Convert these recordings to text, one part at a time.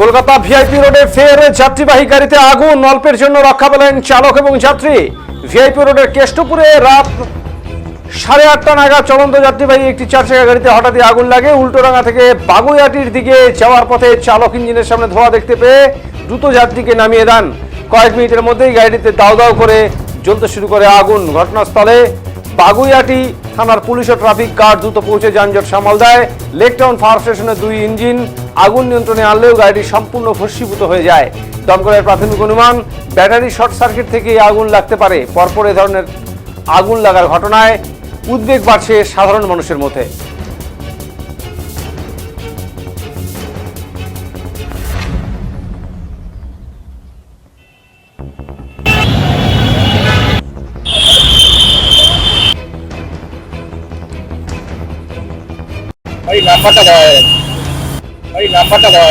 Kolkata VIP রোডে ফের যাত্রীবাহী গাড়িতে আগুন, অল্পের জন্য রক্ষা পেলেন চালক এবং যাত্রী। ভিআইপি রোডের কেষ্টপুরে রাত সাড়ে আটটা নাগাদ চলন্ত যাত্রীবাহী একটি চার চাকা গাড়িতে হঠাৎই আগুন লাগে। উল্টোডাঙ্গা থেকে বাগুইয়াটির দিকে যাওয়ার পথে চালক ইঞ্জিনের সামনে ধোয়া দেখতে পেয়ে দ্রুত যাত্রীকে নামিয়ে দেন। কয়েক মিনিটের মধ্যেই গাড়িটিতে দাও দাও করে জ্বলতে শুরু করে আগুন। ঘটনাস্থলে বাগুইয়াটি থানার পুলিশ ও ট্রাফিক গার্ড দ্রুত পৌঁছে যানজট সামাল দেয়। লেকটাউন ফায়ার স্টেশনের দুই ইঞ্জিন আগুন নিয়ন্ত্রণে আনলেও গাড়িটি সম্পূর্ণ ভস্মীভূত হয়ে যায়। দমকলের প্রাথমিক অনুমান, ব্যাটারি শর্ট সার্কিট থেকে আগুন লাগতে পারে। পরপর এ ধরনের আগুন লাগার ঘটনায় উদ্বেগ বাড়ছে সাধারণ মানুষের মধ্যে। হয় ভাই নাম্বারটা দেওয়া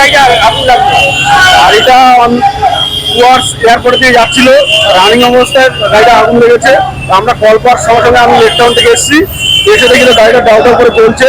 গাড়িটা আগুন লাগল গাড়িটা টুয়ার্স এয়ারপোর্ট থেকে যাচ্ছিল রানিং অবস্থায় গাড়িটা আগুন লেগেছে। আমরা কল পাওয়ার সঙ্গে সঙ্গে আমি লেকটাউন থেকে এসেছি। এসে দেখি তো গাড়িটা দাও করে চলছে।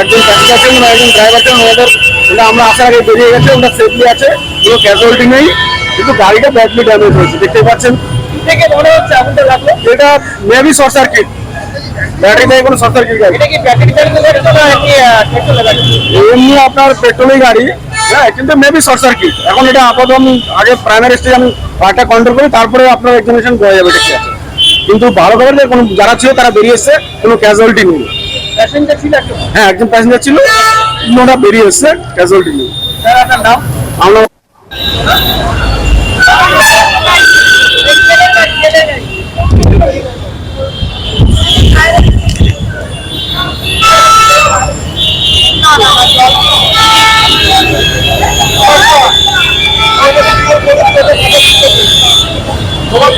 একজন প্যাসেঞ্জার ছিলেন একজন ড্রাইভার ছিলেন ওদের ওটা আমরা আসার আগে বেরিয়ে গেছে ওটা সেফলি আছে কোনো ক্যাজুয়ালিটি নেই। কিন্তু গাড়িটা ব্যাডলি ড্যামেজ হয়েছে দেখতে পাচ্ছেন। থেকে মনে হচ্ছে আগুনটা লাগল? এটা মেবি শর্ট সার্কিট ব্যাটারি থেকে কোনো শর্ট গাড়ি? এটা কি ব্যাটারি চালিত গাড়ি এমনি পেট্রোলের গাড়ি? এমনি আপনার পেট্রোলের গাড়ি। হ্যাঁ কিন্তু মেবি শর্ট সার্কিট এখন এটা আপাতত আমি আগে প্রাইমারি স্টেজ আমি পার্টটা কন্ট্রোল করি তারপরে আপনার এক্সামিনেশন করা যাবে ঠিক আছে কিন্তু ভালো খবর যে কোনো যারা ছিল তারা বেরিয়ে এসছে কোনো ক্যাজুয়ালিটি নেই। প্যাসেঞ্জার ছিল হ্যাঁ একজন প্যাসেঞ্জার ছিল ওরা বেরিয়ে এসছে ক্যাজুয়ালিটি নেই। স্যার আপনার নাম? আমরা তোমার